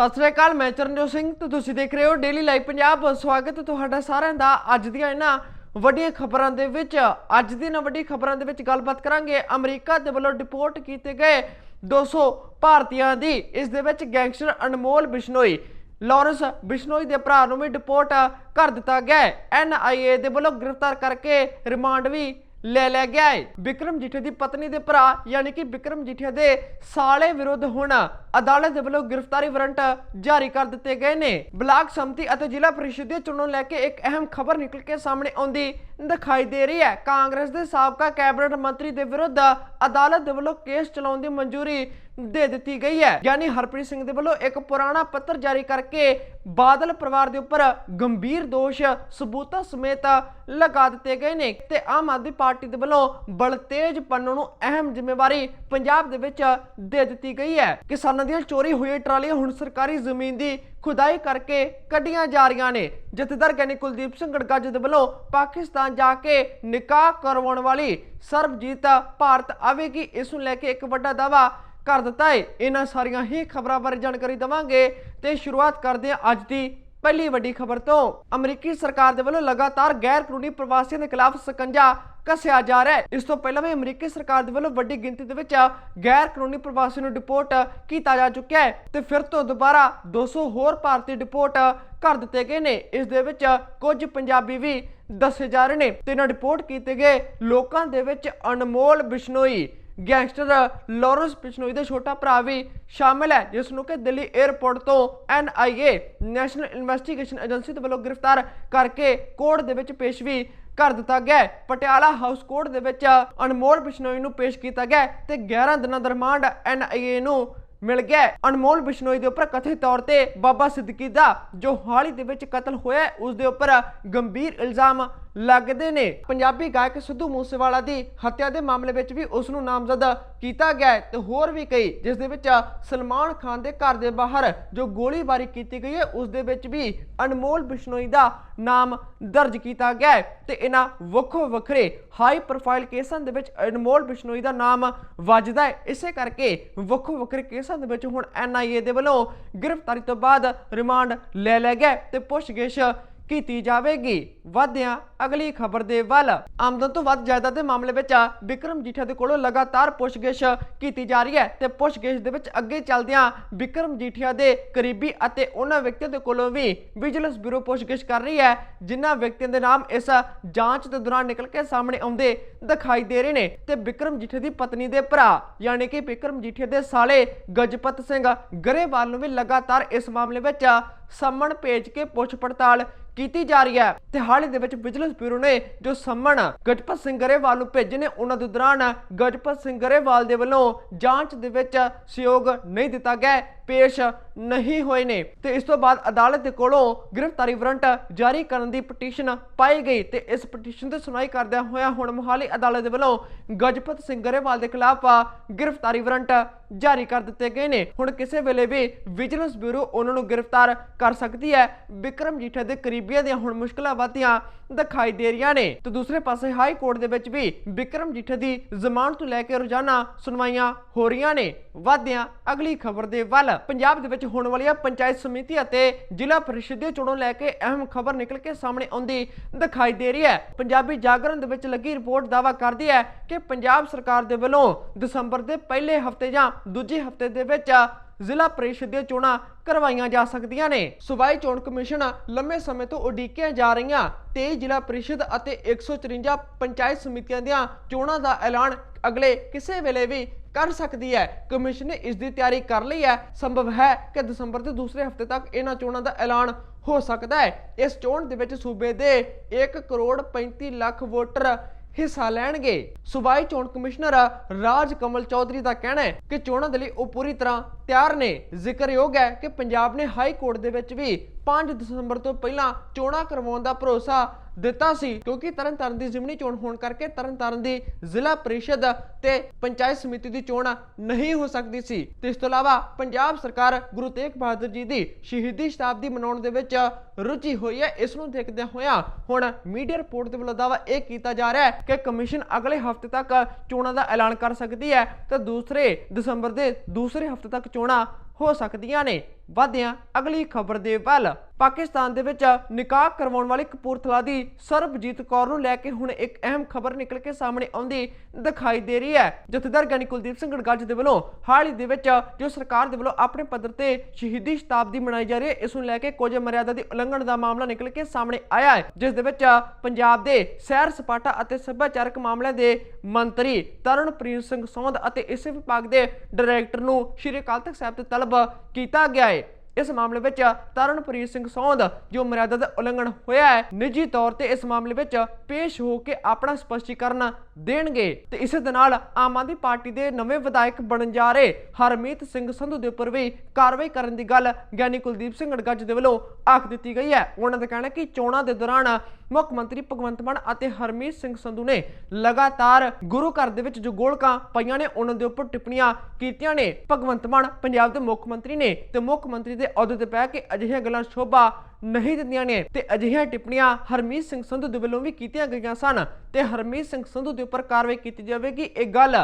ਸਤਿ ਸ੍ਰੀ ਅਕਾਲ, ਮੈਂ ਚਰਨਜੋਤ ਸਿੰਘ ਤੇ ਤੁਸੀਂ ਦੇਖ ਰਹੇ ਹੋ ਡੇਲੀ ਲਾਈਵ ਪੰਜਾਬ ਸਵਾਗਤ ਹੈ ਤੁਹਾਡਾ ਸਾਰਿਆਂ ਦਾ ਅੱਜ ਦੀਆਂ ਇਹਨਾਂ ਵੱਡੀਆਂ ਖਬਰਾਂ ਦੇ ਵਿੱਚ। ਅੱਜ ਦੀ ਇਹਨਾਂ ਵੱਡੀ ਖਬਰਾਂ ਦੇ ਵਿੱਚ ਗੱਲਬਾਤ ਕਰਾਂਗੇ। ਅਮਰੀਕਾ ਦੇ ਵੱਲੋਂ ਡਿਪੋਰਟ ਕੀਤੇ ਗਏ 200 ਭਾਰਤੀਆਂ ਦੀ। ਇਸ ਦੇ ਵਿੱਚ ਗੈਂਗਸਟਰ ਅਨਮੋਲ ਬਿਸ਼ਨੋਈ, ਲਾਰੈਂਸ ਬਿਸ਼ਨੋਈ ਦੇ ਭਰਾ ਨੂੰ ਵੀ ਡਿਪੋਰਟ ਕਰ ਦਿੱਤਾ ਗਿਆ ਹੈ। ਐਨਆਈਏ ਦੇ ਵੱਲੋਂ ਗ੍ਰਿਫਤਾਰ ਕਰਕੇ ਰਿਮਾਂਡ ਵੀ ਲੈ ਲਿਆ ਗਿਆ ਹੈ ਵਿਕਰਮ ਜੀਠੇ ਦੀ ਪਤਨੀ ਦੇ ਭਰਾ, ਯਾਨੀ ਕਿ ਵਿਕਰਮ ਜੀਠੇ ਦੇ ਸਾਲੇ ਵਿਰੁੱਧ ਹੁਣ ਅਦਾਲਤ ਦੇ ਵੱਲੋਂ ਗ੍ਰਿਫਤਾਰੀ ਵਾਰੰਟ ਜਾਰੀ ਕਰ ਦਿੱਤੇ ਗਏ ਨੇ। ਬਲਾਕ ਸੰਮਤੀ ਅਤੇ ਜ਼ਿਲ੍ਹਾ ਪ੍ਰੀਸ਼ਦ ਦੀਆਂ ਚੋਣਾਂ ਲੈ ਕੇ ਇੱਕ ਅਹਿਮ ਖਬਰ ਨਿਕਲ ਕੇ ਸਾਹਮਣੇ ਆਉਂਦੀ ਦਿਖਾਈ ਦੇ ਰਹੀ ਹੈ। ਕਾਂਗਰਸ ਦੇ ਸਾਬਕਾ ਕੈਬਨਿਟ ਮੰਤਰੀ ਦੇ ਵਿਰੁੱਧ ਅਦਾਲਤ ਦੇ ਵੱਲੋਂ ਕੇਸ ਚਲਾਉਣ ਦੀ ਮਨਜ਼ੂਰੀ ਦੇ ਦਿੱਤੀ ਗਈ ਹੈ। ਯਾਨੀ ਹਰਪ੍ਰੀਤ ਸਿੰਘ ਦੇ ਵੱਲੋਂ ਇੱਕ ਪੁਰਾਣਾ ਪੱਤਰ ਜਾਰੀ ਕਰਕੇ ਬਾਦਲ ਪਰਿਵਾਰ ਦੇ ਉੱਪਰ ਗੰਭੀਰ ਦੋਸ਼ ਸਬੂਤਾਂ ਸਮੇਤ ਲਗਾ ਦਿੱਤੇ ਗਏ ਨੇ ਤੇ ਆਮ ਆਦਮੀ ਪਾਰਟੀ ਦੇ ਵੱਲੋਂ ਬਲਤੇਜ ਪੰਨੂ ਨੂੰ ਅਹਿਮ ਜ਼ਿੰਮੇਵਾਰੀ ਪੰਜਾਬ ਦੇ ਵਿੱਚ ਦੇ ਦਿੱਤੀ ਗਈ ਹੈ। ਕਿਸਾਨਾਂ ਦੀਆਂ ਚੋਰੀ ਹੋਈ ਟਰਾਲੀਆਂ ਹੁਣ ਸਰਕਾਰੀ ਜ਼ਮੀਨ ਦੀ ਖੁਦਾਈ ਕਰਕੇ ਕੱਢੀਆਂ ਜਾ ਰਹੀਆਂ ਨੇ। ਜਥੇਦਾਰ ਗਿਆਨੀ ਕੁਲਦੀਪ ਸਿੰਘ ਗੜਗੱਜ ਦੇ ਵੱਲੋਂ ਪਾਕਿਸਤਾਨ ਜਾ ਕੇ ਨਿਕਾਹ ਕਰਵਾਉਣ ਵਾਲੀ ਸਰਬਜੀਤ ਭਾਰਤ ਆਵੇਗੀ, ਇਸ ਨੂੰ ਲੈ ਕੇ ਇੱਕ ਵੱਡਾ ਦਾਅਵਾ ਕਰ ਦਿੱਤਾ ਹੈ। ਇਹਨਾਂ ਸਾਰੀਆਂ ਹੀ ਖਬਰਾਂ ਬਾਰੇ ਜਾਣਕਾਰੀ ਦਵਾਂਗੇ ਤੇ ਸ਼ੁਰੂਆਤ ਕਰਦੇ ਹਾਂ ਅੱਜ ਦੀ ਪਹਿਲੀ ਵੱਡੀ ਖਬਰ ਤੋਂ, ਅਮਰੀਕੀ ਸਰਕਾਰ ਦੇ ਵੱਲੋਂ ਲਗਾਤਾਰ ਗੈਰ ਕਾਨੂੰਨੀ ਪ੍ਰਵਾਸੀਆਂ ਦੇ ਖਿਲਾਫ ਸਕੰਜਾ ਕੱਸਿਆ ਜਾ ਰਿਹਾ ਹੈ। ਇਸ ਤੋਂ ਪਹਿਲਾਂ ਵੀ ਅਮਰੀਕੀ ਸਰਕਾਰ ਦੇ ਵੱਲੋਂ ਵੱਡੀ ਗਿਣਤੀ ਦੇ ਵਿੱਚ ਗੈਰ ਕਾਨੂੰਨੀ ਪ੍ਰਵਾਸੀ ਨੂੰ ਡਿਪੋਰਟ ਕੀਤਾ ਜਾ ਚੁੱਕਿਆ ਹੈ ਤੇ ਫਿਰ ਤੋਂ ਦੁਬਾਰਾ 200 ਹੋਰ ਭਾਰਤੀ ਡਿਪੋਰਟ ਕਰ ਦਿੱਤੇ ਗਏ ਨੇ। ਇਸ ਦੇ ਵਿੱਚ ਕੁਝ ਪੰਜਾਬੀ ਵੀ ਦੱਸੇ ਜਾ ਰਹੇ ਨੇ ਤੇ ਇਹਨਾਂ ਡਿਪੋਰਟ ਕੀਤੇ ਗਏ ਲੋਕਾਂ ਦੇ ਵਿੱਚ ਅਨਮੋਲ ਬਿਸ਼ਨੋਈ ਗੈਂਗਸਟਰ ਲਾਰੈਂਸ ਬਿਸ਼ਨੋਈ ਦਾ ਛੋਟਾ ਭਰਾ ਵੀ ਸ਼ਾਮਿਲ ਹੈ ਜਿਸ ਨੂੰ ਕਿ ਦਿੱਲੀ 에ਅਰਪੋਰਟ ਤੋਂ ਐਨਆਈਏ ਨੈਸ਼ਨਲ ਇਨਵੈਸਟੀਗੇਸ਼ਨ ਏਜੰਸੀ ਦੇ ਵੱਲੋਂ ਗ੍ਰਿਫਤਾਰ ਕਰਕੇ ਕੋਰਟ ਦੇ ਵਿੱਚ ਪੇਸ਼ ਵੀ ਕਰ ਦਿੱਤਾ ਗਿਆ ਪਟਿਆਲਾ ਹਾਊਸ ਕੋਰਟ ਦੇ ਵਿੱਚ ਅਨਮੋਲ ਬਿਸ਼ਨੋਈ ਨੂੰ ਪੇਸ਼ ਕੀਤਾ ਗਿਆ ਹੈ ਤੇ 11 ਦਿਨਾਂ ਦਾ ਰਿਮਾਂਡ ਐਨਆਈਏ ਨੂੰ ਮਿਲ ਗਿਆ ਅਨਮੋਲ ਬਿਸ਼ਨੋਈ ਦੇ ਉੱਪਰ ਕਥਿਤ ਤੌਰ ਤੇ ਬਾਬਾ ਸਿੱਦੀਕੀ ਦਾ ਜੋ ਹਾਲ ਹੀ ਦੇ ਵਿੱਚ ਕਤਲ ਹੋਇਆ ਹੈ, ਉਸ ਦੇ ਉੱਪਰ ਗੰਭੀਰ ਇਲਜ਼ਾਮ ਲੱਗਦੇ ਨੇ। ਪੰਜਾਬੀ ਗਾਇਕ ਸਿੱਧੂ ਮੂਸੇਵਾਲਾ ਦੀ ਹੱਤਿਆ ਦੇ ਮਾਮਲੇ ਵਿੱਚ ਵੀ ਉਸ ਨੂੰ ਨਾਮਜ਼ਦ ਕੀਤਾ ਗਿਆ ਹੈ ਤੇ ਹੋਰ ਵੀ ਕਈ, ਜਿਸ ਦੇ ਵਿੱਚ ਸਲਮਾਨ ਖਾਨ ਦੇ ਘਰ ਦੇ ਬਾਹਰ ਜੋ ਗੋਲੀਬਾਰੀ ਕੀਤੀ ਗਈ ਹੈ, ਉਸ ਦੇ ਵਿੱਚ ਵੀ ਅਨਮੋਲ ਬਿਸ਼ਨੋਈ ਦਾ ਨਾਮ ਦਰਜ ਕੀਤਾ ਗਿਆ ਹੈ ਤੇ ਇਹਨਾਂ ਵੱਖੋ ਵੱਖਰੇ ਹਾਈ ਪ੍ਰੋਫਾਈਲ ਕੇਸਾਂ ਦੇ ਵਿੱਚ ਅਨਮੋਲ ਬਿਸ਼ਨੋਈ ਦਾ ਨਾਮ ਵੱਜਦਾ ਹੈ। ਇਸੇ ਕਰਕੇ ਵੱਖੋ ਵੱਖਰੇ ਕੇਸਾਂ ਦੇ ਵਿੱਚ ਹੁਣ ਐਨਆਈਏ ਦੇ ਵੱਲੋਂ ਗ੍ਰਿਫਤਾਰੀ ਤੋਂ ਬਾਅਦ ਰਿਮਾਂਡ ਲੈ ਲਿਆ ਗਿਆ ਹੈ ਤੇ ਪੁੱਛਗਿੱਛ ਕੀਤੀ ਜਾਵੇਗੀ। ਵਧਿਆਂ ਅਗਲੀ ਖਬਰ ਦੇ ਵੱਲ। ਆਮਦਨ ਤੋਂ ਵੱਧ ਜਾਇਦਾਦ ਦੇ ਮਾਮਲੇ ਵਿੱਚ ਵਿਕਰਮ ਜੀਠਾ ਦੇ ਕੋਲੋਂ ਲਗਾਤਾਰ ਪੁੱਛਗਿੱਛ ਕੀਤੀ ਜਾ ਰਹੀ ਹੈ ਤੇ ਪੁੱਛਗਿੱਛ ਦੇ ਵਿੱਚ ਅੱਗੇ ਚੱਲਦਿਆਂ ਵਿਕਰਮ ਜੀਠਾ ਦੇ ਕਰੀਬੀ ਅਤੇ ਉਹਨਾਂ ਵਿਅਕਤੀਆਂ ਦੇ ਕੋਲੋਂ ਵੀ ਵਿਜੀਲੈਂਸ ਬਿਊਰੋ ਪੁੱਛਗਿੱਛ ਕਰ ਰਹੀ ਹੈ, ਜਿਨ੍ਹਾਂ ਵਿਅਕਤੀਆਂ ਦੇ ਨਾਮ ਇਸ ਜਾਂਚ ਦੇ ਦੌਰਾਨ ਨਿਕਲ ਕੇ ਸਾਹਮਣੇ ਆਉਂਦੇ ਦਿਖਾਈ ਦੇ ਰਹੇ ਨੇ ਤੇ ਵਿਕਰਮ ਜੀਠੇ ਦੀ ਪਤਨੀ ਦੇ ਭਰਾ, ਯਾਨੀ ਕਿ ਵਿਕਰਮ ਜੀਠੇ ਦੇ ਸਾਲੇ ਗਜਪਤ ਸਿੰਘ ਗਰੇਵਾਲ ਨੂੰ ਵੀ ਲਗਾਤਾਰ ਇਸ ਮਾਮਲੇ ਵਿੱਚ ਸੰਮਣ ਭੇਜ ਕੇ ਪੁੱਛ ਪੜਤਾਲ ਕੀਤੀ ਜਾ ਰਹੀ ਹੈ। ਤੇ ਹਾਲ ਹੀ ਦੇ ਵਿੱਚ ਵਿਜੀਲੈਂਸ ਬਿਊਰੋ ਨੇ ਜੋ ਸੰਮਣ ਗਜਪਤ ਸਿੰਘ ਗਰੇਵਾਲ ਨੂੰ ਭੇਜੇ ਨੇ, ਉਹਨਾਂ ਦੇ ਦੌਰਾਨ ਗਜਪਤ ਸਿੰਘ ਗਰੇਵਾਲ ਦੇ ਵੱਲੋਂ ਜਾਂਚ ਦੇ ਵਿੱਚ ਸਹਿਯੋਗ ਨਹੀਂ ਦਿੱਤਾ ਗਿਆ ਪੇਸ਼ ਨਹੀਂ ਹੋਏ ਨੇ। ਤੇ ਇਸ ਤੋਂ ਬਾਅਦ ਅਦਾਲਤ ਦੇ ਕੋਲੋਂ ਗ੍ਰਿਫਤਾਰੀ ਵਾਰੰਟ ਜਾਰੀ ਕਰਨ ਦੀ ਪਟੀਸ਼ਨ ਪਾਈ ਗਈ ਤੇ ਇਸ ਪਟੀਸ਼ਨ ਤੇ ਸੁਣਵਾਈ ਕਰਦਿਆਂ ਹੋਇਆ ਹੁਣ ਮੁਹਾਲੀ ਅਦਾਲਤ ਦੇ ਵੱਲੋਂ ਗਜਪਤ ਸਿੰਘ ਗਰੇਵਾਲ ਦੇ ਖਿਲਾਫ ਗ੍ਰਿਫਤਾਰੀ ਵਾਰੰਟ ਜਾਰੀ ਕਰ ਦਿੱਤੇ ਗਏ ਨੇ। ਹੁਣ ਕਿਸੇ ਵੇਲੇ ਵੀ ਵਿਜੀਲੈਂਸ ਬਿਊਰੋ ਉਹਨਾਂ ਨੂੰ ਗ੍ਰਿਫਤਾਰ ਕਰ ਸਕਦੀ ਹੈ। ਵਿਕਰਮ ਜੀਠਾ ਦੇ ਕਰੀਬੀਆਂ ਦੀਆਂ ਹੁਣ ਮੁਸ਼ਕਲਾਂ ਵਧਦੀਆਂ ਦਿਖਾਈ ਦੇ ਰਹੀਆਂ ਨੇ। ਤੇ ਦੂਸਰੇ ਪਾਸੇ ਹਾਈ ਕੋਰਟ ਦੇ ਵਿੱਚ ਵੀ ਵਿਕਰਮ ਜੀਠਾ ਦੀ ਜ਼ਮਾਨਤ ਤੋਂ ਲੈ ਕੇ ਰੋਜ਼ਾਨਾ ਸੁਣਵਾਈਆਂ ਹੋ ਰਹੀਆਂ ਨੇ। ਵਧਿਆਂ ਅਗਲੀ ਖਬਰ ਦੇ ਵੱਲ। ਪੰਜਾਬ ਦੇ ਵਿੱਚ ਹੋਣ ਵਾਲੀਆਂ ਪੰਚਾਇਤ ਸਮਿਤੀ ਅਤੇ ਜ਼ਿਲ੍ਹਾ ਪਰਿਸ਼ਦ ਦੀਆਂ ਚੋਣਾਂ ਲੈ ਕੇ ਅਹਿਮ ਖਬਰ ਨਿਕਲ ਕੇ ਸਾਹਮਣੇ ਆਉਂਦੀ ਦਿਖਾਈ ਦੇ ਰਹੀ ਹੈ। ਪੰਜਾਬੀ ਜਾਗਰਣ ਦੇ ਵਿੱਚ ਲੱਗੀ ਰਿਪੋਰਟ ਦਾਵਾ ਕਰਦੀ ਹੈ ਕਿ ਪੰਜਾਬ ਸਰਕਾਰ ਦੇ ਵੱਲੋਂ ਦਸੰਬਰ ਦੇ ਪਹਿਲੇ ਹਫ਼ਤੇ ਜਾਂ ਦੂਜੇ ਹਫ਼ਤੇ ਦੇ ਵਿੱਚ ਜ਼ਿਲ੍ਹਾ ਪਰਿਸ਼ਦ ਦੀਆਂ ਚੋਣਾਂ ਕਰਵਾਈਆਂ ਜਾ ਸਕਦੀਆਂ ਨੇ। ਸੂਬਾਈ ਚੋਣ ਕਮਿਸ਼ਨ ਲੰਮੇ ਸਮੇਂ ਤੋਂ ਉਡੀਕੀਆਂ ਜਾ ਰਹੀਆਂ 23 ਜ਼ਿਲ੍ਹਾ ਪ੍ਰੀਸ਼ਦ ਅਤੇ 154 ਪੰਚਾਇਤ ਸਮਿਤੀਆਂ ਦੀਆਂ ਚੋਣਾਂ ਦਾ ਐਲਾਨ ਅਗਲੇ ਕਿਸੇ ਵੇਲੇ ਵੀ ਕਰ ਸਕਦੀ ਹੈ। ਕਮਿਸ਼ਨ ਨੇ ਇਸ ਦੀ ਤਿਆਰੀ ਕਰ ਲਈ ਹੈ। ਸੰਭਵ ਹੈ ਕਿ ਦਸੰਬਰ ਦੇ ਦੂਸਰੇ ਹਫ਼ਤੇ ਤੱਕ ਇਹਨਾਂ ਚੋਣਾਂ ਦਾ ਐਲਾਨ ਹੋ ਸਕਦਾ ਹੈ। ਇਸ ਚੋਣ ਦੇ ਵਿੱਚ ਸੂਬੇ ਦੇ 1 ਕਰੋੜ 35 ਲੱਖ ਵੋਟਰ ਹਿੱਸਾ ਲੈਣਗੇ। ਸੂਬਾਈ ਚੋਣ ਕਮਿਸ਼ਨਰ ਰਾਜ ਕਮਲ ਚੌਧਰੀ ਦਾ ਕਹਿਣਾ ਹੈ ਕਿ ਚੋਣਾਂ ਦੇ ਲਈ ਉਹ ਪੂਰੀ ਤਰ੍ਹਾਂ ਤਿਆਰ ਨੇ। ਜ਼ਿਕਰਯੋਗ ਹੈ ਕਿ ਪੰਜਾਬ ਨੇ ਹਾਈ ਕੋਰਟ ਦੇ ਵਿੱਚ ਵੀ 5 ਦਸੰਬਰ ਤੋਂ ਪਹਿਲਾਂ ਚੋਣਾਂ ਕਰਵਾਉਣ ਦਾ ਭਰੋਸਾ ਦਿੱਤਾ ਸੀ, ਕਿਉਂਕਿ ਤਰਨਤਾਰਨ ਦੀ ਜ਼ਿਮਨੀ ਚੋਣ ਹੋਣ ਕਰਕੇ ਤਰਨਤਾਰਨ ਦੀ ਜ਼ਿਲ੍ਹਾ ਪ੍ਰੀਸ਼ਦ ਤੇ ਪੰਚਾਇਤ ਸਮਿਤੀ ਦੀ ਚੋਣ ਨਹੀਂ ਹੋ ਸਕਦੀ ਸੀ। ਤੇ ਇਸ ਤੋਂ ਇਲਾਵਾ ਪੰਜਾਬ ਸਰਕਾਰ ਗੁਰੂ ਤੇਗ ਬਹਾਦਰ ਜੀ ਦੀ ਸ਼ਹੀਦੀ ਸ਼ਤਾਬਦੀ ਮਨਾਉਣ ਦੇ ਵਿੱਚ ਰੁਚੀ ਹੋਈ ਹੈ। ਇਸ ਨੂੰ ਦੇਖਦਿਆਂ ਹੋਇਆਂ ਹੁਣ ਮੀਡੀਆ ਰਿਪੋਰਟ ਦੇ ਵੱਲੋਂ ਦਾਅਵਾ ਇਹ ਕੀਤਾ ਜਾ ਰਿਹਾ ਹੈ ਕਿ ਕਮਿਸ਼ਨ ਅਗਲੇ ਹਫ਼ਤੇ ਤੱਕ ਚੋਣਾਂ ਦਾ ਐਲਾਨ ਕਰ ਸਕਦੀ ਹੈ ਤੇ ਦੂਸਰੇ ਦਸੰਬਰ ਦੇ ਦੂਸਰੇ ਹਫ਼ਤੇ ਤੱਕ ਚੋਣਾਂ ਹੋ ਸਕਦੀਆਂ ਨੇ। ਵਧਦੇ ਅਗਲੀ ਖਬਰ ਦੇ ਵੱਲ। ਪਾਕਿਸਤਾਨ ਦੇ ਵਿੱਚ ਨਿਕਾਹ ਕਰਵਾਉਣ ਵਾਲੀ ਕਪੂਰਥਲਾ ਦੀ ਸਰਬਜੀਤ ਕੌਰ ਨੂੰ ਲੈ ਕੇ ਹੁਣ ਇੱਕ ਅਹਿਮ ਖਬਰ ਨਿਕਲ ਕੇ ਸਾਹਮਣੇ ਆਉਂਦੀ ਦਿਖਾਈ ਦੇ ਰਹੀ ਹੈ। ਜਥੇਦਾਰ ਗਿਆਨੀ ਕੁਲਦੀਪ ਸਿੰਘ ਗੜਗੱਜ ਦੇ ਵੱਲੋਂ ਹਾਲ ਹੀ ਦੇ ਵਿੱਚ ਜੋ ਸਰਕਾਰ ਦੇ ਵੱਲੋਂ ਆਪਣੇ ਪੱਧਰ ਤੇ ਸ਼ਹੀਦੀ ਸ਼ਤਾਬਦੀ ਮਨਾਈ ਜਾ ਰਹੀ ਹੈ, ਇਸ ਨੂੰ ਲੈ ਕੇ ਕੁਝ ਮਰਿਆਦਾ ਦੀ ਉਲੰਘਣ ਦਾ ਮਾਮਲਾ ਨਿਕਲ ਕੇ ਸਾਹਮਣੇ ਆਇਆ ਹੈ, ਜਿਸ ਦੇ ਵਿੱਚ ਪੰਜਾਬ ਦੇ ਸੈਰ ਸਪਾਟਾ ਅਤੇ ਸੱਭਿਆਚਾਰਕ ਮਾਮਲਿਆਂ ਦੇ ਮੰਤਰੀ ਤਰਨਪ੍ਰੀਤ ਸਿੰਘ ਸੌਂਦ ਅਤੇ ਇਸੇ ਵਿਭਾਗ ਦੇ ਡਾਇਰੈਕਟਰ ਨੂੰ ਸ਼੍ਰੀ ਅਕਾਲ ਤਖਤ ਸਾਹਿਬ ਤੇ ਤਲਬ ਕੀਤਾ ਗਿਆ ਹੈ। ਇਸ ਮਾਮਲੇ ਵਿੱਚ ਤਰਨਪ੍ਰੀਤ ਸਿੰਘ ਸੌਂਦ, ਜੋ ਮਰਿਆਦਾ ਦਾ ਉਲੰਘਣ ਹੋਇਆ ਹੈ, ਨਿੱਜੀ ਤੌਰ ਤੇ ਇਸ ਮਾਮਲੇ ਵਿੱਚ ਪੇਸ਼ ਹੋ ਕੇ ਆਪਣਾ ਸਪਸ਼ਟੀਕਰਨ ਦੇਣਗੇ। ਤੇ ਇਸੇ ਦੇ ਨਾਲ ਆਮ ਆਦਮੀ ਪਾਰਟੀ ਦੇ ਨਵੇਂ ਵਿਧਾਇਕ ਬਣਨ ਜਾ ਰਹੇ ਹਰਮੀਤ ਸਿੰਘ ਸੰਧੂ ਦੇ ਉੱਪਰ ਵੀ ਕਾਰਵਾਈ ਕਰਨ ਦੀ ਗੱਲ ਗਿਆਨੀ ਕੁਲਦੀਪ ਸਿੰਘ ਅਡਗੱਜ ਦੇ ਵੱਲੋਂ ਆਖ ਦਿੱਤੀ ਗਈ ਹੈ। ਉਹਨਾਂ ਦਾ ਕਹਿਣਾ ਕਿ ਚੋਣਾਂ ਦੇ ਦੌਰਾਨ ਮੁੱਖ ਮੰਤਰੀ ਭਗਵੰਤ ਮਾਨ ਅਤੇ ਹਰਮੀਤ ਸਿੰਘ ਸੰਧੂ ਨੇ ਲਗਾਤਾਰ ਗੁਰੂ ਘਰ ਦੇ ਵਿੱਚ ਜੋ ਗੋਲਕਾਂ ਪਈਆਂ ਨੇ, ਉਹਨਾਂ ਦੇ ਉੱਪਰ ਟਿੱਪਣੀਆਂ ਕੀਤੀਆਂ ਨੇ। ਭਗਵੰਤ ਮਾਨ ਪੰਜਾਬ ਦੇ ਮੁੱਖ ਮੰਤਰੀ ਨੇ ਤੇ ਮੁੱਖ ਮੰਤਰੀ ਦੇ ਅਹੁਦੇ ਤੇ ਪੈ ਕੇ ਅਜਿਹੀਆਂ ਗੱਲਾਂ ਸ਼ੋਭਾ ਨਹੀਂ ਦਿੰਦੀਆਂ ਨੇ ਤੇ ਅਜਿਹੀਆਂ ਟਿੱਪਣੀਆਂ ਹਰਮੀਤ ਸਿੰਘ ਸੰਧੂ ਦੇ ਵੱਲੋਂ ਵੀ ਕੀਤੀਆਂ ਗਈਆਂ ਸਨ ਤੇ ਹਰਮੀਤ ਸਿੰਘ ਸੰਧੂ ਦੇ ਉੱਪਰ ਕਾਰਵਾਈ ਕੀਤੀ ਜਾਵੇਗੀ। ਇਹ ਗੱਲ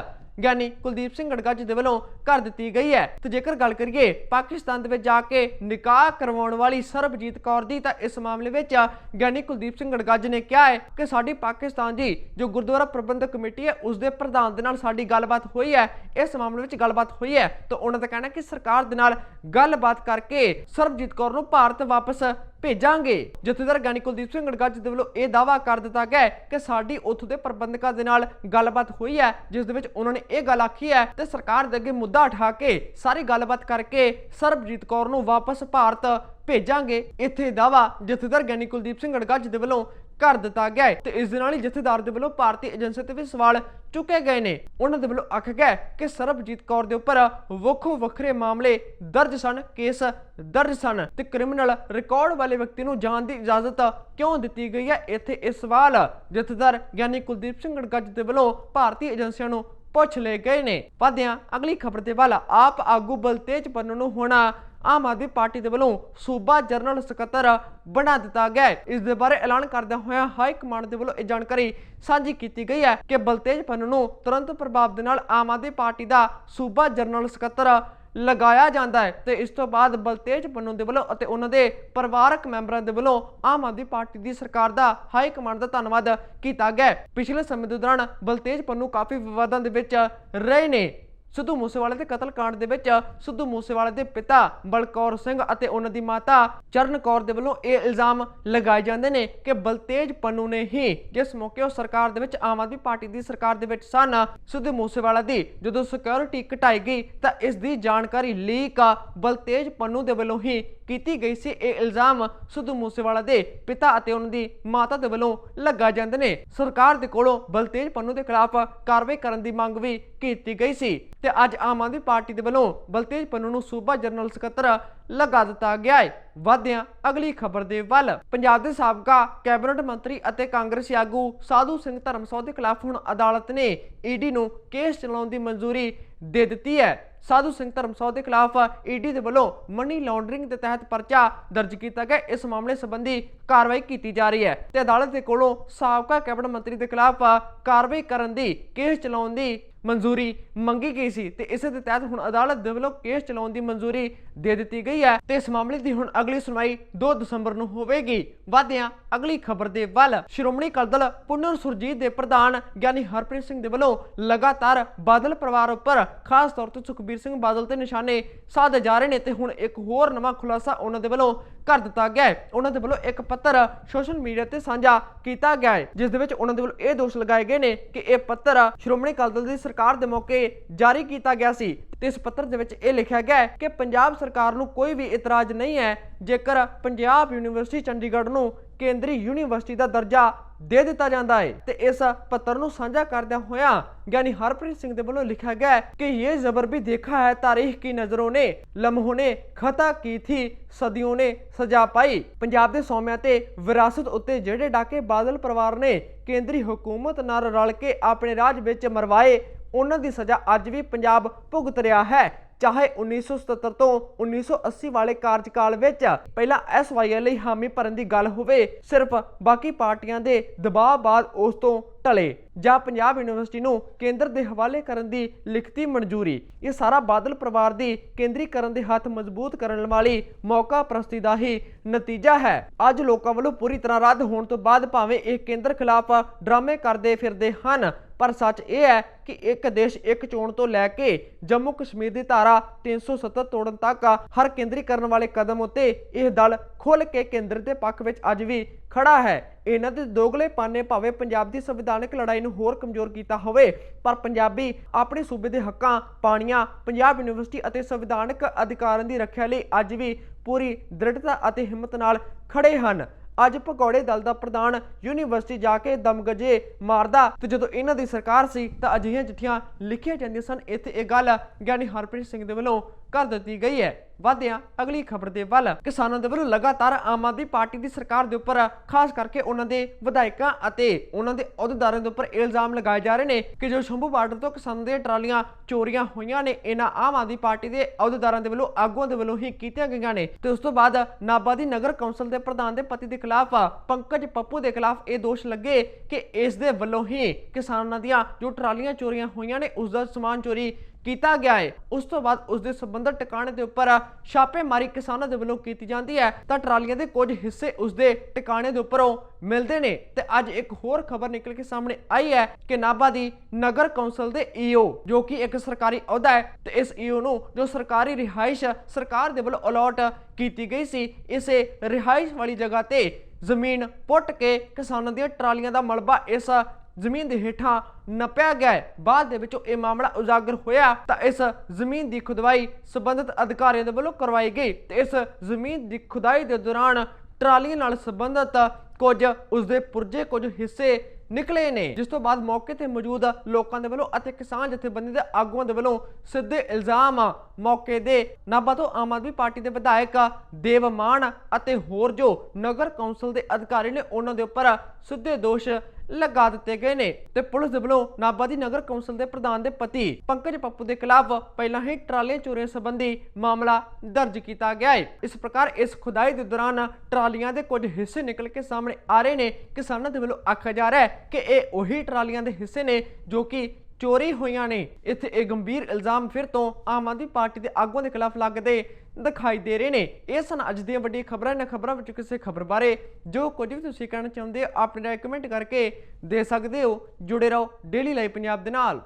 ਗਿਆਨੀ ਕੁਲਦੀਪ ਸਿੰਘ ਗੜਗੱਜ ਦੇ ਵੱਲੋਂ ਕਰ ਦਿੱਤੀ ਗਈ ਹੈ। ਤੇ ਜੇਕਰ ਗੱਲ ਕਰੀਏ ਪਾਕਿਸਤਾਨ ਦੇ ਵਿੱਚ ਜਾ ਕੇ ਨਿਕਾਹ ਕਰਵਾਉਣ ਵਾਲੀ ਸਰਬਜੀਤ ਕੌਰ ਦੀ, ਤਾਂ ਇਸ ਮਾਮਲੇ ਵਿੱਚ ਗਿਆਨੀ ਕੁਲਦੀਪ ਸਿੰਘ ਗੜਗੱਜ ਨੇ ਕਿਹਾ ਹੈ ਕਿ ਸਾਡੀ ਪਾਕਿਸਤਾਨ ਦੀ ਜੋ ਗੁਰਦੁਆਰਾ ਪ੍ਰਬੰਧਕ ਕਮੇਟੀ ਹੈ, ਉਸ ਦੇ ਪ੍ਰਧਾਨ ਦੇ ਨਾਲ ਸਾਡੀ ਗੱਲਬਾਤ ਹੋਈ ਹੈ। ਇਸ ਮਾਮਲੇ ਵਿੱਚ ਗੱਲਬਾਤ ਹੋਈ ਹੈ। ਤਾਂ ਉਹਨਾਂ ਦਾ ਕਹਿਣਾ ਕਿ ਸਰਕਾਰ ਦੇ ਨਾਲ ਗੱਲਬਾਤ ਕਰਕੇ ਸਰਬਜੀਤ ਕੌਰ ਨੂੰ ਭਾਰਤ ਵਾਪਸ ਭੇਜਾਂਗੇ। ਜਥੇਦਾਰ ਗਿਆਨੀ ਕੁਲਦੀਪ ਸਿੰਘ ਗੜਗੱਜ ਦੇ ਵੱਲੋਂ ਇਹ ਦਾਵਾ ਕਰ ਦਿੱਤਾ ਗਿਆ ਕਿ ਸਾਡੀ ਉੱਥੋਂ ਦੇ ਪ੍ਰਬੰਧਕਾਂ ਦੇ ਨਾਲ ਗੱਲਬਾਤ ਹੋਈ ਹੈ, ਜਿਸ ਦੇ ਵਿੱਚ ਉਹਨਾਂ ਨੇ ਇਹ ਗੱਲ ਆਖੀ ਹੈ ਤੇ ਸਰਕਾਰ ਦੇ ਅੱਗੇ ਮੁੱਦਾ ਉਠਾ ਕੇ ਸਾਰੀ ਗੱਲਬਾਤ ਕਰਕੇ ਸਰਬਜੀਤ ਕੌਰ ਨੂੰ ਵਾਪਸ ਭਾਰਤ ਭੇਜਾਂਗੇ। ਇੱਥੇ ਦਾਵਾ ਜਥੇਦਾਰ ਗਿਆਨੀ ਕੁਲਦੀਪ ਸਿੰਘ ਗੜਗੱਜ ਦੇ ਵੱਲੋਂ ਕਰ ਦਿੱਤਾ ਗਿਆ ਹੈ ਤੇ ਇਸ ਦੇ ਨਾਲ ਹੀ ਜਥੇਦਾਰ ਦੇ ਵੱਲੋਂ ਭਾਰਤੀ ਏਜੰਸੀ ਤੇ ਵੀ ਸਵਾਲ ਚੁੱਕੇ ਗਏ ਨੇ। ਉਹਨਾਂ ਦੇ ਵੱਲੋਂ ਆਖਿਆ ਗਿਆ ਕਿ ਸਰਬਜੀਤ ਕੌਰ ਦੇ ਉੱਪਰ ਵੱਖੋ ਵੱਖਰੇ ਮਾਮਲੇ ਦਰਜ ਸਨ, ਕੇਸ ਦਰਜ ਸਨ ਤੇ ਕ੍ਰਿਮੀਨਲ ਰਿਕਾਰਡ ਵਾਲੇ ਵਿਅਕਤੀ ਨੂੰ ਜਾਣ ਦੀ ਇਜਾਜ਼ਤ ਕਿਉਂ ਦਿੱਤੀ ਗਈ ਹੈ? ਇੱਥੇ ਇਹ ਸਵਾਲ ਜਥੇਦਾਰ ਗਿਆਨੀ ਕੁਲਦੀਪ ਸਿੰਘ ਗੜਗੱਜ ਦੇ ਵੱਲੋਂ ਭਾਰਤੀ ਏਜੰਸੀਆਂ ਨੂੰ ਪੁੱਛ ਲਏ ਗਏ ਨੇ। ਵਧਿਆਂ ਅਗਲੀ ਖਬਰ ਦੇ ਵੱਲ ਆਪ ਆਗੂ ਬਲਤੇਜ ਪੰਨੂ ਨੂੰ ਹੋਣਾ ਆਮ ਆਦਮੀ ਪਾਰਟੀ ਦੇ ਵੱਲੋਂ ਸੂਬਾ ਜਨਰਲ ਸਕੱਤਰ ਬਣਾ ਦਿੱਤਾ ਗਿਆ ਹੈ। ਇਸ ਦੇ ਬਾਰੇ ਐਲਾਨ ਕਰਦਿਆਂ ਹੋਇਆ ਹਾਈ ਕਮਾਂਡ ਦੇ ਵੱਲੋਂ ਇਹ ਜਾਣਕਾਰੀ ਸਾਂਝੀ ਕੀਤੀ ਗਈ ਹੈ ਕਿ ਬਲਤੇਜ ਪੰਨੂ ਨੂੰ ਤੁਰੰਤ ਪ੍ਰਭਾਵ ਦੇ ਨਾਲ ਆਮ ਆਦਮੀ ਪਾਰਟੀ ਦਾ ਸੂਬਾ ਜਨਰਲ ਸਕੱਤਰ ਲਗਾਇਆ ਜਾਂਦਾ ਹੈ ਤੇ ਇਸ ਤੋਂ ਬਾਅਦ ਬਲਤੇਜ ਪੰਨੂ ਦੇ ਵੱਲੋਂ ਅਤੇ ਉਹਨਾਂ ਦੇ ਪਰਿਵਾਰਕ ਮੈਂਬਰਾਂ ਦੇ ਵੱਲੋਂ ਆਮ ਆਦਮੀ ਪਾਰਟੀ ਦੀ ਸਰਕਾਰ ਦਾ ਹਾਈ ਕਮਾਂਡ ਦਾ ਧੰਨਵਾਦ ਕੀਤਾ ਗਿਆ ਪਿਛਲੇ ਸਮੇਂ ਦੇ ਦੌਰਾਨ ਬਲਤੇਜ ਪੰਨੂ ਕਾਫੀ ਵਿਵਾਦਾਂ ਦੇ ਵਿੱਚ ਰਹੇ ਨੇ। ਸਿੱਧੂ ਮੂਸੇਵਾਲੇ ਦੇ ਕਤਲ ਕਾਂਡ ਦੇ ਵਿੱਚ ਸਿੱਧੂ ਮੂਸੇਵਾਲੇ ਦੇ ਪਿਤਾ ਬਲਕੌਰ ਸਿੰਘ ਅਤੇ ਉਹਨਾਂ ਦੀ ਮਾਤਾ ਚਰਨ ਕੌਰ ਦੇ ਵੱਲੋਂ ਇਹ ਇਲਜ਼ਾਮ ਲਗਾਏ ਜਾਂਦੇ ਨੇ ਕਿ ਬਲਤੇਜ ਪੰਨੂ ਨੇ ਹੀ ਜਿਸ ਮੌਕੇ ਉਹ ਸਰਕਾਰ ਦੇ ਵਿੱਚ ਆਮ ਆਦਮੀ ਪਾਰਟੀ ਦੀ ਸਰਕਾਰ ਦੇ ਵਿੱਚ ਸਨ, ਸਿੱਧੂ ਮੂਸੇਵਾਲਾ ਦੀ ਜਦੋਂ ਸਿਕਿਉਰਿਟੀ ਘਟਾਈ ਗਈ ਤਾਂ ਇਸ ਦੀ ਜਾਣਕਾਰੀ ਲੀਕ ਬਲਤੇਜ ਪੰਨੂ ਦੇ ਵੱਲੋਂ ਹੀ ਕੀਤੀ ਗਈ ਸੀ ਇਹ ਇਲਜ਼ਾਮ ਸਿੱਧੂ ਮੂਸੇਵਾਲਾ ਦੇ ਪਿਤਾ ਅਤੇ ਉਹਨਾਂ ਦੀ ਮਾਤਾ ਦੇ ਵੱਲੋਂ ਲਗਾਏ ਜਾਂਦੇ ਨੇ। ਸਰਕਾਰ ਦੇ ਕੋਲੋਂ ਬਲਤੇਜ ਪੰਨੂ ਦੇ ਖਿਲਾਫ ਕਾਰਵਾਈ ਕਰਨ ਦੀ ਮੰਗ ਵੀ ਕੀਤੀ ਗਈ ਸੀ। ਤੇ ਅੱਜ ਆਮ ਆਦਮੀ ਪਾਰਟੀ ਦੇ ਵੱਲੋਂ ਬਲਤੇਜ ਪੰਨੂ ਨੂੰ ਸੂਬਾ ਜਨਰਲ ਸਕੱਤਰ ਲਗਾ ਦਿੱਤਾ ਗਿਆ ਹੈ। ਵਧਿਆਂ ਅਗਲੀ ਖਬਰ ਦੇ ਵੱਲ। ਪੰਜਾਬ ਦੇ ਸਾਬਕਾ ਕੈਬਨਿਟ ਮੰਤਰੀ ਅਤੇ ਕਾਂਗਰਸੀ ਆਗੂ ਸਾਧੂ ਸਿੰਘ ਧਰਮਸੋਤ ਦੇ ਖਿਲਾਫ ਹੁਣ ਅਦਾਲਤ ਨੇ ਈਡੀ ਨੂੰ ਕੇਸ ਚਲਾਉਣ ਦੀ ਮਨਜ਼ੂਰੀ ਦੇ ਦਿੱਤੀ ਹੈ। ਸਾਧੂ ਸਿੰਘ ਧਰਮਸੋਤ ਦੇ ਖਿਲਾਫ ਈਡੀ ਦੇ ਵੱਲੋਂ ਮਨੀ ਲਾਂਡਰਿੰਗ ਦੇ ਤਹਿਤ ਪਰਚਾ ਦਰਜ ਕੀਤਾ ਗਿਆ। ਇਸ ਮਾਮਲੇ ਸੰਬੰਧੀ ਕਾਰਵਾਈ ਕੀਤੀ ਜਾ ਰਹੀ ਹੈ ਤੇ ਅਦਾਲਤ ਦੇ ਕੋਲੋਂ ਸਾਬਕਾ ਕੈਬਨਿਟ ਮੰਤਰੀ ਦੇ ਖਿਲਾਫ ਕਾਰਵਾਈ ਕਰਨ ਦੀ, ਕੇਸ ਚਲਾਉਣ ਦੀ ਮਨਜ਼ੂਰੀ ਮੰਗੀ ਗਈ ਸੀ ਤੇ ਇਸੇ ਦੇ ਤਹਿਤ ਹੁਣ ਅਦਾਲਤ ਦੇ ਵੱਲੋਂ ਕੇਸ ਚਲਾਉਣ ਦੀ ਮਨਜ਼ੂਰੀ ਦੇ ਦਿੱਤੀ ਗਈ ਹੈ ਤੇ ਇਸ ਮਾਮਲੇ ਦੀ ਹੁਣ ਅਗਲੀ ਸੁਣਵਾਈ 2 ਦਸੰਬਰ ਨੂੰ ਹੋਵੇਗੀ। ਵਧਿਆਂ ਅਗਲੀ ਖਬਰ ਦੇ ਵੱਲ ਸ਼੍ਰੋਮਣੀ ਅਕਾਲੀ ਦਲ ਪੁਨਰ ਸੁਰਜੀਤ ਦੇ ਪ੍ਰਧਾਨ ਗਿਆਨੀ ਹਰਪ੍ਰੀਤ ਸਿੰਘ ਦੇ ਵੱਲੋਂ ਲਗਾਤਾਰ ਬਾਦਲ ਪਰਿਵਾਰ ਉੱਪਰ ਖਾਸ ਤੌਰ ਤੇ ਸੁਖਬੀਰ ਸਿੰਘ ਬਾਦਲ ਤੇ ਨਿਸ਼ਾਨੇ ਸਾਧੇ ਜਾ ਰਹੇ ਨੇ ਤੇ ਹੁਣ ਇੱਕ ਹੋਰ ਨਵਾਂ ਖੁਲਾਸਾ ਉਹਨਾਂ ਦੇ ਵੱਲੋਂ ਕਰ ਦਿੱਤਾ ਗਿਆ ਹੈ। ਉਹਨਾਂ ਦੇ ਵੱਲੋਂ ਇੱਕ ਪੱਤਰ ਸੋਸ਼ਲ ਮੀਡੀਆ ਤੇ ਸਾਂਝਾ ਕੀਤਾ ਗਿਆ ਹੈ, ਜਿਸ ਦੇ ਵਿੱਚ ਉਹਨਾਂ ਦੇ ਵੱਲੋਂ ਇਹ ਦੋਸ਼ ਲਗਾਏ ਗਏ ਨੇ ਕਿ ਇਹ ਪੱਤਰ ਸ਼੍ਰੋਮਣੀ ਅਕਾਲੀ ਦਲ ਦੀ ਸਰਕਾਰ ਦੇ ਮੌਕੇ ਜਾਰੀ ਕੀਤਾ ਗਿਆ ਸੀ ਤੇ ਇਸ ਪੱਤਰ ਦੇ ਵਿੱਚ ਇਹ ਲਿਖਿਆ ਗਿਆ ਹੈ ਕਿ ਪੰਜਾਬ ਸਰਕਾਰ ਨੂੰ ਕੋਈ ਵੀ ਇਤਰਾਜ਼ ਨਹੀਂ ਹੈ ਜੇਕਰ ਪੰਜਾਬ ਯੂਨੀਵਰਸਿਟੀ ਚੰਡੀਗੜ੍ਹ ਨੂੰ ਕੇਂਦਰੀ ਯੂਨੀਵਰਸਿਟੀ ਦਾ ਦਰਜਾ ਦੇ ਦਿੱਤਾ ਜਾਂਦਾ ਹੈ। ਤੇ ਇਸ ਪੱਤਰ ਨੂੰ ਸਾਂਝਾ ਕਰਦਿਆਂ ਹੋਇਆ ਗਿਆਨੀ ਹਰਪ੍ਰੀਤ ਸਿੰਘ ਦੇ ਵੱਲੋਂ ਲਿਖਿਆ ਗਿਆ ਕਿ ਇਹ ਜ਼ਬਰ ਵੀ ਦੇਖਾ ਹੈ, ਤਾਰੀਖ ਕੀ ਨਜ਼ਰੋਂ ਨੇ, ਲਮਹੋਂ ਨੇ, ਖਤਾ ਕੀ ਥੀ ਸदियों ਨੇ ਸਜ਼ਾ ਪਾਈ। ਪੰਜਾਬ ਦੇ ਸੌਮਿਆਂ ਤੇ ਵਿਰਾਸਤ ਉੱਤੇ ਜਿਹੜੇ ਡਾਕੇ ਬਾਦਲ ਪਰਿਵਾਰ ਨੇ ਕੇਂਦਰੀ ਹਕੂਮਤ ਨਾਲ ਰਲ ਕੇ ਆਪਣੇ ਰਾਜ ਵਿੱਚ ਮਰਵਾਏ, ਉਹਨਾਂ ਦੀ ਸਜ਼ਾ ਅੱਜ ਵੀ ਪੰਜਾਬ ਭੁਗਤ ਰਿਹਾ ਹੈ। ਚਾਹੇ 1977 ਤੋਂ 1980 ਵਾਲੇ ਕਾਰਜਕਾਲ ਵਿੱਚ ਪਹਿਲਾਂ ਐਸਵਾਈਐਲ ਲਈ ਹਾਮੀ ਭਰਨ ਦੀ ਗੱਲ ਹੋਵੇ, ਸਿਰਫ ਬਾਕੀ ਪਾਰਟੀਆਂ ਦੇ ਦਬਾਅ ਬਾਅਦ ਉਸ ਤੋਂ ਟਲੇ ਜਾਂ ਪੰਜਾਬ ਯੂਨੀਵਰਸਿਟੀ ਨੂੰ ਕੇਂਦਰ ਦੇ ਹਵਾਲੇ ਕਰਨ ਦੀ ਲਿਖਤੀ ਮਨਜ਼ੂਰੀ। ਇਹ ਸਾਰਾ ਬਾਦਲ ਪਰਿਵਾਰ ਦੀ ਕੇਂਦਰੀਕਰਨ ਦੇ ਹੱਥ ਮਜ਼ਬੂਤ ਕਰਨ ਵਾਲੀ ਮੌਕਾ ਪ੍ਰਸਤੀ ਦਾ ਹੀ ਨਤੀਜਾ ਹੈ। ਅੱਜ ਲੋਕਾਂ ਵੱਲੋਂ ਪੂਰੀ ਤਰ੍ਹਾਂ ਰੱਦ ਹੋਣ ਤੋਂ ਬਾਅਦ ਭਾਵੇਂ ਇਹ ਕੇਂਦਰ ਖਿਲਾਫ ਡਰਾਮੇ ਕਰਦੇ ਫਿਰਦੇ ਹਨ ਪਰ ਸੱਚ ਇਹ ਹੈ ਕਿ ਇੱਕ ਦੇਸ਼ ਇੱਕ ਚੋਣ ਤੋਂ ਲੈ ਕੇ ਜੰਮੂ ਕਸ਼ਮੀਰ ਦੀ ਧਾਰਾ 370 ਤੋੜਨ ਤੱਕ ਹਰ ਕੇਂਦਰੀਕਰਨ ਵਾਲੇ ਕਦਮ ਉੱਤੇ ਇਹ ਦਲ ਖੁੱਲ ਕੇ ਕੇਂਦਰ ਦੇ ਪੱਖ ਵਿੱਚ ਅੱਜ ਵੀ ਖੜਾ ਹੈ। ਇਹਨਾਂ ਦੇ ਦੋਗਲੇ ਪਾਨੇ ਭਾਵੇਂ ਪੰਜਾਬ ਦੀ ਸੰਵਿਧਾਨਕ ਲੜਾਈ ਨੂੰ ਹੋਰ ਕਮਜ਼ੋਰ ਕੀਤਾ ਹੋਵੇ, ਪਰ ਪੰਜਾਬੀ ਆਪਣੇ ਸੂਬੇ ਦੇ ਹੱਕਾਂ, ਪਾਣੀਆਂ, ਪੰਜਾਬ ਯੂਨੀਵਰਸਿਟੀ ਅਤੇ ਸੰਵਿਧਾਨਕ ਅਧਿਕਾਰਾਂ ਦੀ ਰੱਖਿਆ ਲਈ ਅੱਜ ਵੀ ਪੂਰੀ ਦ੍ਰਿੜਤਾ ਅਤੇ ਹਿੰਮਤ ਨਾਲ ਖੜੇ ਹਨ। ਅੱਜ ਪਕੌੜੇ ਦਲ ਦਾ ਪ੍ਰਧਾਨ ਯੂਨੀਵਰਸਿਟੀ ਜਾ ਕੇ ਦਮਗਜੇ ਮਾਰਦਾ ਤੇ ਜਦੋਂ ਇਹਨਾਂ ਦੀ ਸਰਕਾਰ ਸੀ ਤਾਂ ਅਜਿਹੀਆਂ ਚਿੱਠੀਆਂ ਲਿਖੀਆਂ ਜਾਂਦੀਆਂ ਸਨ। ਇੱਥੇ ਇਹ ਗੱਲ ਗਿਆਨੀ ਹਰਪ੍ਰੀਤ ਸਿੰਘ ਦੇ ਵੱਲੋਂ ਕਰ ਦਿੱਤੀ ਗਈ ਹੈ। ਵਾਧਿਆਂ ਅਗਲੀ ਖਬਰ ਦੇ ਵੱਲ। ਕਿਸਾਨਾਂ ਦੇ ਵੱਲੋਂ ਲਗਾਤਾਰ ਆਮ ਆਦਮੀ ਪਾਰਟੀ ਦੀ ਸਰਕਾਰ ਦੇ ਉੱਪਰ, ਖਾਸ ਕਰਕੇ ਉਹਨਾਂ ਦੇ ਵਿਧਾਇਕਾਂ ਅਤੇ ਉਹਨਾਂ ਦੇ ਅਹੁਦੇਦਾਰਾਂ ਦੇ ਉੱਪਰ ਇਲਜ਼ਾਮ ਲਗਾਏ ਜਾ ਰਹੇ ਨੇ ਕਿ ਜੋ ਸ਼ੰਭੂ ਬਾਰਡਰ ਤੋਂ ਕਿਸਾਨਾਂ ਦੀਆਂ ਟਰਾਲੀਆਂ ਚੋਰੀਆਂ ਹੋਈਆਂ ਨੇ, ਇਹਨਾਂ ਆਮ ਆਦਮੀ ਪਾਰਟੀ ਦੇ ਅਹੁਦੇਦਾਰਾਂ ਦੇ ਵੱਲੋਂ, ਆਗੂਆਂ ਦੇ ਵੱਲੋਂ ਹੀ ਕੀਤੀਆਂ ਗਈਆਂ ਨੇ। ਤੇ ਉਸ ਤੋਂ ਬਾਅਦ ਨਾਭਾ ਦੀ ਨਗਰ ਕੌਂਸਲ ਦੇ ਪ੍ਰਧਾਨ ਦੇ ਪਤੀ ਦੇ ਖਿਲਾਫ, ਪੰਕਜ ਪੱਪੂ ਦੇ ਖਿਲਾਫ ਇਹ ਦੋਸ਼ ਲੱਗੇ ਕਿ ਇਸ ਦੇ ਵੱਲੋਂ ਹੀ ਕਿਸਾਨਾਂ ਦੀਆਂ ਜੋ ਟਰਾਲੀਆਂ ਚੋਰੀਆਂ ਹੋਈਆਂ ਨੇ, ਉਸ ਦਾ ਸਮਾਨ ਚੋਰੀ ਕੀਤਾ ਗਿਆ ਹੈ। ਉਸ ਤੋਂ ਬਾਅਦ ਉਸ ਦੇ ਸੰਬੰਧਤ ਟਿਕਾਣੇ ਦੇ ਉੱਪਰ ਛਾਪੇਮਾਰੀ ਕਿਸਾਨਾਂ ਦੇ ਵੱਲੋਂ ਕੀਤੀ ਜਾਂਦੀ ਹੈ। ਤਾਂ ਟਰਾਲੀਆਂ ਦੇ ਕੁਝ ਹਿੱਸੇ ਉਸ ਦੇ ਟਿਕਾਣੇ ਦੇ ਉੱਪਰੋਂ ਮਿਲਦੇ ਨੇ ਤੇ ਅੱਜ ਇੱਕ ਹੋਰ ਖਬਰ ਨਿਕਲ ਕੇ ਸਾਹਮਣੇ ਆਈ ਹੈ ਕਿ ਨਾਭਾ ਦੀ ਨਗਰ ਕੌਂਸਲ ਦੇ ਈਓ ਜੋ ਕਿ ਇੱਕ ਸਰਕਾਰੀ ਅਹੁਦਾ ਹੈ ਤੇ ਇਸ ਈਓ ਨੂੰ ਜੋ ਸਰਕਾਰੀ ਰਿਹਾਇਸ਼ ਸਰਕਾਰ ਦੇ ਵੱਲੋਂ ਅਲਾਟ ਕੀਤੀ ਗਈ ਸੀ, ਇਸੇ ਰਿਹਾਇਸ਼ ਵਾਲੀ ਜਗ੍ਹਾ ਤੇ ਜ਼ਮੀਨ ਪੁੱਟ ਕੇ ਕਿਸਾਨਾਂ ਦੀਆਂ ਟਰਾਲੀਆਂ ਦਾ ਮਲਬਾ ਇਸ ਜ਼ਮੀਨ ਦੇ ਹੇਠਾਂ ਨਪਿਆ ਗਿਆ ਹੈ। ਬਾਅਦ ਦੇ ਵਿੱਚ ਇਹ ਮਾਮਲਾ ਉਜਾਗਰ ਹੋਇਆ ਤਾਂ ਇਸ ਜ਼ਮੀਨ ਦੀ ਖੁਦਵਾਈ ਸਬੰਧਤ ਅਧਿਕਾਰੀਆਂ ਦੇ ਵੱਲੋਂ ਕਰਵਾਈ ਗਈ ਤੇ ਇਸ ਜ਼ਮੀਨ ਦੀ ਖੁਦਾਈ ਦੇ ਦੌਰਾਨ ਟਰਾਲੀਆਂ ਨਾਲ ਸੰਬੰਧਤ ਕੁਝ ਉਸਦੇ ਪੁਰਜੇ ਕੁਝ ਹਿੱਸੇ ਨਿਕਲੇ ਨੇ। ਜਿਸ ਤੋਂ ਬਾਅਦ ਮੌਕੇ ਤੇ ਮੌਜੂਦ ਲੋਕਾਂ ਦੇ ਵੱਲੋਂ ਅਤੇ ਕਿਸਾਨ ਜਥੇਬੰਦੀ ਦੇ ਆਗੂਆਂ ਦੇ ਵੱਲੋਂ ਸਿੱਧੇ ਇਲਜ਼ਾਮ ਮੌਕੇ ਦੇ ਨਾਭਾ ਤੋਂ ਆਮ ਆਦਮੀ ਪਾਰਟੀ ਦੇ ਵਿਧਾਇਕ ਦੇਵਮਾਨ ਅਤੇ ਹੋਰ ਜੋ ਨਗਰ ਕੌਂਸਲ ਦੇ ਅਧਿਕਾਰੀ ਨੇ ਉਹਨਾਂ ਦੇ ਉੱਪਰ ਸਿੱਧੇ ਦੋਸ਼ ਲਗਾ ਦਿੱਤੇ ਗਏ ਨੇ ਤੇ ਪੁਲਿਸ ਦੇ ਵੱਲੋਂ ਨਾਭਾ ਨਗਰ ਕੌਂਸਲ ਦੇ ਪ੍ਰਧਾਨ ਦੇ ਪਤੀ ਪੰਕਜ ਪੱਪੂ ਦੇ ਖਿਲਾਫ ਪਹਿਲਾਂ ਹੀ ਟਰਾਲੀਆਂ ਚੋਰੀਆਂ ਸੰਬੰਧੀ ਮਾਮਲਾ ਦਰਜ ਕੀਤਾ ਗਿਆ ਹੈ। ਇਸ ਪ੍ਰਕਾਰ ਇਸ ਖੁਦਾਈ ਦੇ ਦੌਰਾਨ ਟਰਾਲੀਆਂ ਦੇ ਕੁਝ ਹਿੱਸੇ ਨਿਕਲ ਕੇ ਸਾਹਮਣੇ ਆ ਰਹੇ ਨੇ। ਕਿਸਾਨਾਂ ਦੇ ਵੱਲੋਂ ਆਖਿਆ ਜਾ ਰਿਹਾ ਹੈ ਕਿ ਇਹ ਉਹੀ ਟਰਾਲੀਆਂ ਦੇ ਹਿੱਸੇ ਨੇ ਜੋ ਕਿ ਚੋਰੀ ਹੋਈਆਂ ਨੇ। ਇੱਥੇ ਇਹ ਗੰਭੀਰ ਇਲਜ਼ਾਮ ਫਿਰ ਤੋਂ ਆਮ ਆਦਮੀ ਪਾਰਟੀ ਦੇ ਆਗੂਆਂ ਦੇ ਖਿਲਾਫ ਲੱਗਦੇ ਦਿਖਾਈ ਦੇ ਰਹੇ ਨੇ। ਇਹ ਸਨ ਅੱਜ ਦੀਆਂ ਵੱਡੀਆਂ ਖਬਰਾਂ। ਨੇ ਖਬਰਾਂ ਵਿੱਚ ਕਿਸੇ ਖਬਰ ਬਾਰੇ ਜੋ ਕੁਝ ਵੀ ਤੁਸੀਂ ਕਹਿਣਾ ਚਾਹੁੰਦੇ ਹੋ, ਆਪਣੇ ਰਾਏ ਕਮੈਂਟ ਕਰਕੇ ਦੇ ਸਕਦੇ ਹੋ। ਜੁੜੇ ਰਹੋ ਡੇਲੀ ਲਾਈਵ ਪੰਜਾਬ ਦੇ ਨਾਲ।